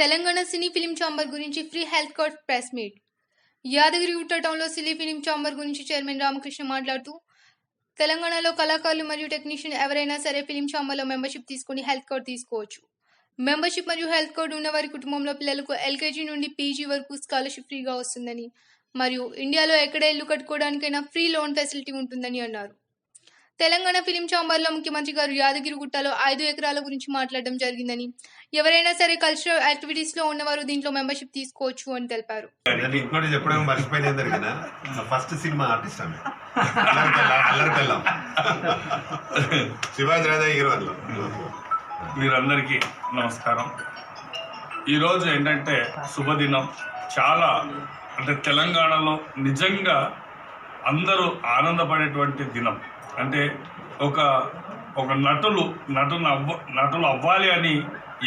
Telangana cine film chamber గురించి free health card press meet. Yadagiri టౌన్లో cine film chamber గురించి chairman Ramakrishna మాట్లాడుతూ తెలంగాణలో కళాకారులు మరియు టెక్నీషియన్ ఎవరైనా సరే ఫిలిం ఛాంబర్లో మెంబర్షిప్ తీసుకుని హెల్త్ కార్డ్ తీసుకోవచ్చు. మెంబర్షిప్ మరియు హెల్త్ కార్డ్ ఉన్న వారి కుటుంబంలో పిల్లలకు ఎల్కేజీ నుండి పీజీ వరకు స్కాలర్షిప్ ఫ్రీగా వస్తుందని మరియు ఇండియాలో ఎక్కడ ఇల్లు కట్టుకోవడానికైనా ఫ్రీ లోన్ ఫెసిలిటీ ఉంటుందని అన్నారు. తెలంగాణ ఫిలిం ఛాంబర్లో ముఖ్యమంత్రి గారు యాదగిరిగుట్టలో ఐదు ఎకరాల గురించి మాట్లాడడం జరిగిందని. ఎవరైనా సరే కల్చరల్ యాక్టివిటీస్లో ఉన్నవారు దీంట్లో మెంబర్షిప్ తీసుకోవచ్చు అని తెలిపారు. ఫస్ట్ సినిమా ఆర్టిస్ట్ ఆమె. శివాజీ మీరందరికీ నమస్కారం. ఈరోజు ఏంటంటే శుభదినం. చాలా అంటే తెలంగాణలో నిజంగా అందరూ ఆనందపడేటువంటి దినం. అంటే ఒక ఒక నటులు నటులు అవ్వ నటులు అవ్వాలి అని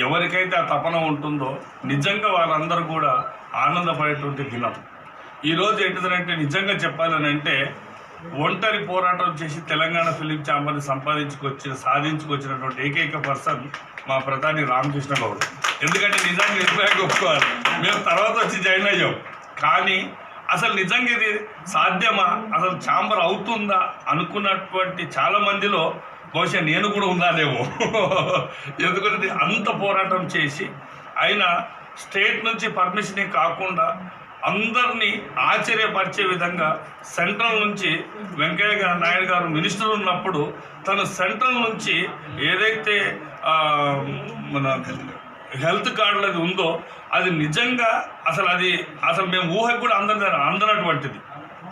ఎవరికైతే ఆ తపన ఉంటుందో నిజంగా వాళ్ళందరూ కూడా ఆనందపడేటువంటి దినం. ఈరోజు ఏంటిదంటే నిజంగా చెప్పాలని అంటే ఒంటరి పోరాటం చేసి తెలంగాణ ఫిలిం ఛాంబర్ని సంపాదించుకొచ్చి సాధించుకొచ్చినటువంటి ఏకైక పర్సన్ మా ప్రధాని రామకృష్ణ గౌడ్. ఎందుకంటే నిజంగా నిర్భయంగా ఒప్పుకోవాలి. మేము తర్వాత వచ్చి జాయిన్ అయ్యాం. కానీ అసలు నిజంగా ఇది సాధ్యమా? అసలు ఛాంబర్ అవుతుందా అనుకున్నటువంటి చాలా మందిలో బహుశా నేను కూడా ఉన్నానేమో. ఎందుకంటే అంత పోరాటం చేసి ఆయన స్టేట్ నుంచి పర్మిషన్ కాకుండా అందరినీ ఆశ్చర్యపరిచే విధంగా సెంట్రల్ నుంచి వెంకయ్య గా- నాయుడు గారు మినిస్టర్ ఉన్నప్పుడు తను సెంట్రల్ నుంచి ఏదైతే మన హెల్త్ కార్డులు అది ఉందో అది నిజంగా అసలు అది అసలు మేము ఊహకు కూడా అందరి అందనటువంటిది.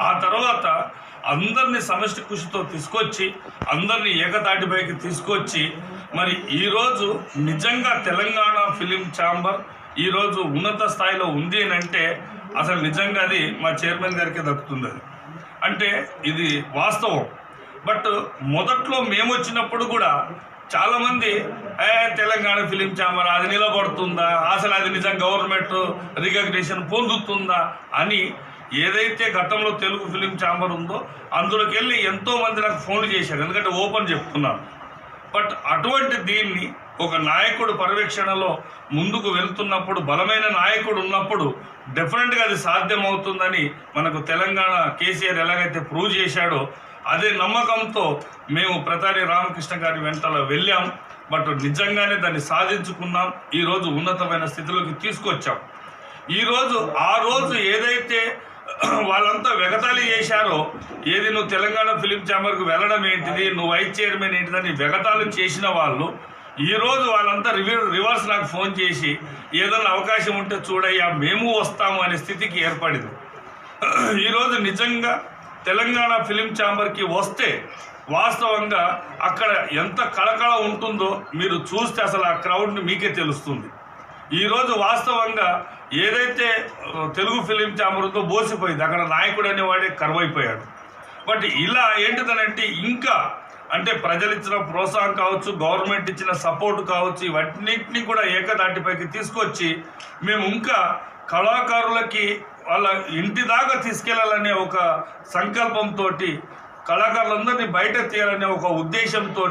ఆ తర్వాత అందరినీ సమష్టి కృషితో తీసుకొచ్చి అందరినీ ఏకతాటిపైకి తీసుకొచ్చి మరి ఈరోజు నిజంగా తెలంగాణ ఫిలిం ఛాంబర్ ఈరోజు ఉన్నత స్థాయిలో ఉంది అని అంటే అసలు నిజంగా అది మా చైర్మన్ గారికి దక్కుతుంది అది. అంటే ఇది వాస్తవం. బట్ మొదట్లో మేము వచ్చినప్పుడు కూడా చాలామంది ఏ తెలంగాణ ఫిలిం ఛాంబర్ అది నిలబడుతుందా? అసలు అది నిజం గవర్నమెంట్ రికగ్నేషన్ పొందుతుందా అని ఏదైతే గతంలో తెలుగు ఫిలిం ఛాంబర్ ఉందో అందులోకి వెళ్ళి ఎంతోమంది నాకు ఫోన్లు చేశారు. ఎందుకంటే ఓపెన్ చెప్తున్నాను. బట్ అటువంటి దీన్ని ఒక నాయకుడు పర్యవేక్షణలో ముందుకు వెళ్తున్నప్పుడు బలమైన నాయకుడు ఉన్నప్పుడు డెఫినెట్గా అది సాధ్యమవుతుందని మనకు తెలంగాణ కేసీఆర్ ఎలాగైతే ప్రూవ్ చేశాడో అదే నమ్మకంతో మేము ప్రతారి రామకృష్ణ గారి వెంటలో వెళ్ళాం. బట్ నిజంగానే దాన్ని సాధించుకున్నాం. ఈరోజు ఉన్నతమైన స్థితిలోకి తీసుకొచ్చాం. ఈరోజు ఆ రోజు ఏదైతే వాళ్ళంతా వెగతాళి చేశారో ఏది నువ్వు తెలంగాణ ఫిలిం ఛాంబర్కు వెళ్ళడం ఏంటిది నువ్వు వైస్ చైర్మన్ ఏంటిదని వెగతాళి చేసిన వాళ్ళు ఈరోజు వాళ్ళంతా రివ్యూ రివర్స్ నాకు ఫోన్ చేసి ఏదైనా అవకాశం ఉంటే చూడయ్యా మేము వస్తాము అనే స్థితికి ఏర్పడింది. ఈరోజు నిజంగా తెలంగాణ ఫిలిం ఛాంబర్కి వస్తే వాస్తవంగా అక్కడ ఎంత కళకళ ఉంటుందో మీరు చూస్తే అసలు ఆ క్రౌడ్ని మీకే తెలుస్తుంది. ఈరోజు వాస్తవంగా ఏదైతే తెలుగు ఫిలిం ఛాంబర్ ఉందో బోసిపోయింది. అక్కడ నాయకుడు అనేవాడే కరువైపోయాడు. బట్ ఇలా ఏంటిదనంటే ఇంకా అంటే ప్రజలు ఇచ్చిన ప్రోత్సాహం కావచ్చు గవర్నమెంట్ ఇచ్చిన సపోర్ట్ కావచ్చు ఇవన్నింటినీ కూడా ఏకదాటిపైకి తీసుకొచ్చి మేము ఇంకా కళాకారులకి వాళ్ళ ఇంటి దాకా తీసుకెళ్ళాలనే ఒక సంకల్పంతో కళాకారులందరినీ బయట తీయాలనే ఒక ఉద్దేశంతో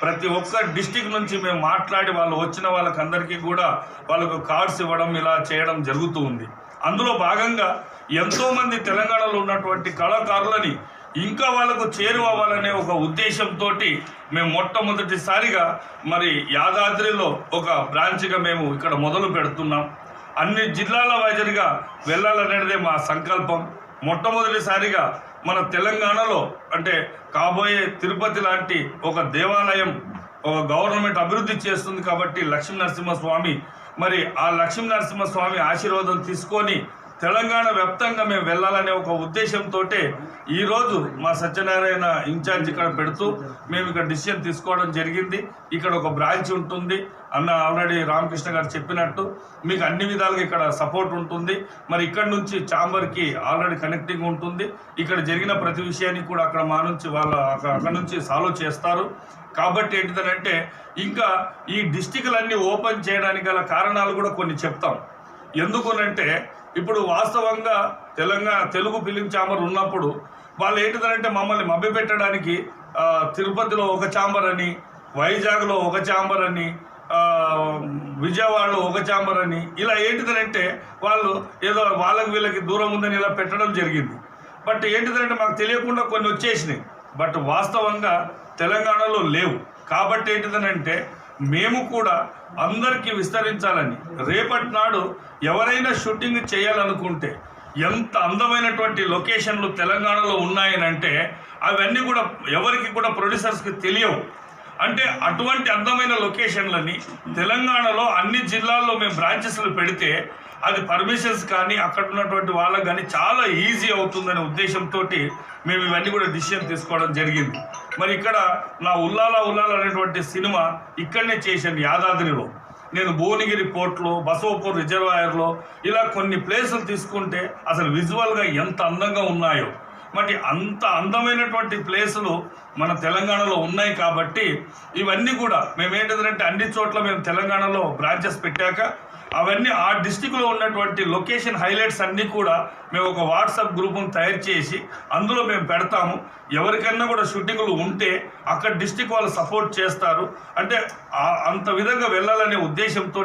ప్రతి ఒక్క డిస్టిక్ నుంచి మేము మాట్లాడి వాళ్ళు వచ్చిన వాళ్ళకందరికీ కూడా వాళ్ళకు కార్డ్స్ ఇవ్వడం ఇలా చేయడం జరుగుతూ ఉంది. అందులో భాగంగా ఎంతోమంది తెలంగాణలో ఉన్నటువంటి కళాకారులని ఇంకా వాళ్ళకు చేరువవ్వాలనే ఒక ఉద్దేశంతో మేము మొట్టమొదటిసారిగా మరి యాదాద్రిలో ఒక బ్రాంచ్గా మేము ఇక్కడ మొదలు పెడుతున్నాం. అన్ని జిల్లాల వైజర్గా వెళ్ళాలనేదే మా సంకల్పం. మొట్టమొదటిసారిగా మన తెలంగాణలో అంటే కాబోయే తిరుపతి లాంటి ఒక దేవాలయం ఒక గవర్నమెంట్ అభివృద్ధి చేస్తుంది కాబట్టి లక్ష్మీ నరసింహస్వామి మరి ఆ లక్ష్మీ నరసింహస్వామి ఆశీర్వాదం తీసుకొని తెలంగాణ వ్యాప్తంగా మేము వెళ్ళాలనే ఒక ఉద్దేశంతో ఈరోజు మా సత్యనారాయణ ఇన్ఛార్జ్ ఇక్కడ పెడుతూ మేము ఇక్కడ డిసిషన్ తీసుకోవడం జరిగింది. ఇక్కడ ఒక బ్రాంచ్ ఉంటుంది. అన్న ఆల్రెడీ రామకృష్ణ గారు చెప్పినట్టు మీకు అన్ని విధాలుగా ఇక్కడ సపోర్ట్ ఉంటుంది. మరి ఇక్కడ నుంచి ఛాంబర్కి ఆల్రెడీ కనెక్టింగ్ ఉంటుంది. ఇక్కడ జరిగిన ప్రతి విషయాన్ని కూడా అక్కడ మా నుంచి వాళ్ళ అక్కడ అక్కడ నుంచి సాల్వ్ చేస్తారు. కాబట్టి ఏంటిదనంటే ఇంకా ఈ డిస్టిక్లన్నీ ఓపెన్ చేయడానికి గల కారణాలు కూడా కొన్ని చెప్తాం. ఎందుకునంటే ఇప్పుడు వాస్తవంగా తెలంగాణ తెలుగు ఫిలిం ఛాంబర్ ఉన్నప్పుడు వాళ్ళు ఏంటిదంటే మమ్మల్ని మభ్యపెట్టడానికి తిరుపతిలో ఒక ఛాంబర్ అని వైజాగ్లో ఒక ఛాంబర్ అని విజయవాడలో ఒక చాంబర్ అని ఇలా ఏంటిదనంటే వాళ్ళు ఏదో వాళ్ళకి వీళ్ళకి దూరం ఉందని ఇలా పెట్టడం జరిగింది. బట్ ఏంటిదంటే మాకు తెలియకుండా కొన్ని వచ్చేసినాయి. బట్ వాస్తవంగా తెలంగాణలో లేవు. కాబట్టి ఏంటిదనంటే మేము కూడా అందరికీ విస్తరించాలని. రేపటి నాడు ఎవరైనా షూటింగ్ చేయాలనుకుంటే ఎంత అందమైనటువంటి లొకేషన్లు తెలంగాణలో ఉన్నాయనంటే అవన్నీ కూడా ఎవరికి కూడా ప్రొడ్యూసర్స్కి తెలియవు. అంటే అటువంటి అందమైన లొకేషన్లని తెలంగాణలో అన్ని జిల్లాల్లో మేము బ్రాంచెస్లు పెడితే అది పర్మిషన్స్ కానీ అక్కడ ఉన్నటువంటి వాళ్ళకి కానీ చాలా ఈజీ అవుతుందనే ఉద్దేశంతో మేము ఇవన్నీ కూడా డిసిషన్ తీసుకోవడం జరిగింది. మరి ఇక్కడ నా ఉల్లాల ఉల్లాల అనేటువంటి సినిమా ఇక్కడనే చేశాను యాదాద్రిలో. నేను భువనగిరి పోర్ట్లో బసవపూర్ రిజర్వాయర్లో ఇలా కొన్ని ప్లేసులు తీసుకుంటే అసలు విజువల్గా ఎంత అందంగా ఉన్నాయో. మరి అంత అందమైనటువంటి ప్లేసులు మన తెలంగాణలో ఉన్నాయి కాబట్టి ఇవన్నీ కూడా మేము ఏంటంటే అన్ని చోట్ల మేము తెలంగాణలో బ్రాంచెస్ పెట్టాక అవన్నీ ఆ డిస్టిక్లో ఉన్నటువంటి లొకేషన్ హైలైట్స్ అన్నీ కూడా మేము ఒక వాట్సాప్ గ్రూప్ను తయారు చేసి అందులో మేము పెడతాము. ఎవరికైనా కూడా షూటింగ్లు ఉంటే అక్కడ డిస్టిక్ వాళ్ళు సపోర్ట్ చేస్తారు. అంటే అంత విధంగా వెళ్ళాలనే ఉద్దేశంతో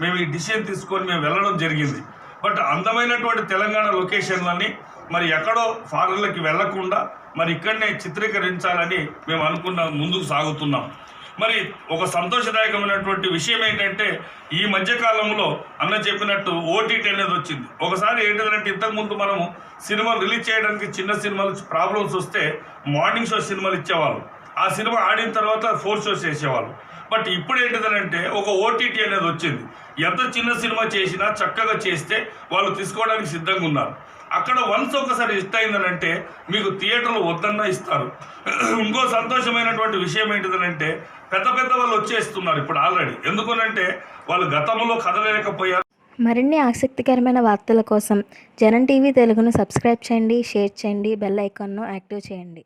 మేము ఈ డిసిషన్ తీసుకొని మేము వెళ్ళడం జరిగింది. బట్ అందమైనటువంటి తెలంగాణ లొకేషన్లని మరి ఎక్కడో ఫారెన్లకి వెళ్ళకుండా మరి ఇక్కడనే చిత్రీకరించాలని మేము అనుకున్న ముందుకు సాగుతున్నాం. మరి ఒక సంతోషదాయకమైనటువంటి విషయం ఏంటంటే ఈ మధ్యకాలంలో అన్న చెప్పినట్టు ఓటీటీ అనేది వచ్చింది. ఒకసారి ఏంటంటే ఇంతకుముందు మనము సినిమాలు రిలీజ్ చేయడానికి చిన్న సినిమాలు ప్రాబ్లమ్స్ వస్తే మార్నింగ్ షో సినిమాలు ఇచ్చేవాళ్ళు. ఆ సినిమా ఆడిన తర్వాత ఫోర్ షోస్ చేసేవాళ్ళు. బట్ ఇప్పుడు ఏంటిదనంటే ఒక ఓటీటీ అనేది వచ్చింది. ఎంత చిన్న సినిమా చేసినా చక్కగా చేస్తే వాళ్ళు తీసుకోవడానికి సిద్ధంగా ఉన్నారు. అక్కడ వన్స్ ఒకసారి హిట్ అయిందనంటే మీకు థియేటర్లు వద్దన్నా ఇస్తారు. ఇంకో సంతోషమైనటువంటి విషయం ఏంటిదనంటే పెద్ద పెద్ద వాళ్ళు వచ్చేస్తున్నారు ఇప్పుడు ఆల్రెడీ. ఎందుకనంటే వాళ్ళు గతంలో కదలలేకపోయారు. మరిన్ని ఆసక్తికరమైన వార్తల కోసం జనం టీవీ తెలుగును సబ్స్క్రైబ్ చేయండి షేర్ చేయండి బెల్ ఐకాన్ను యాక్టివ్ చేయండి.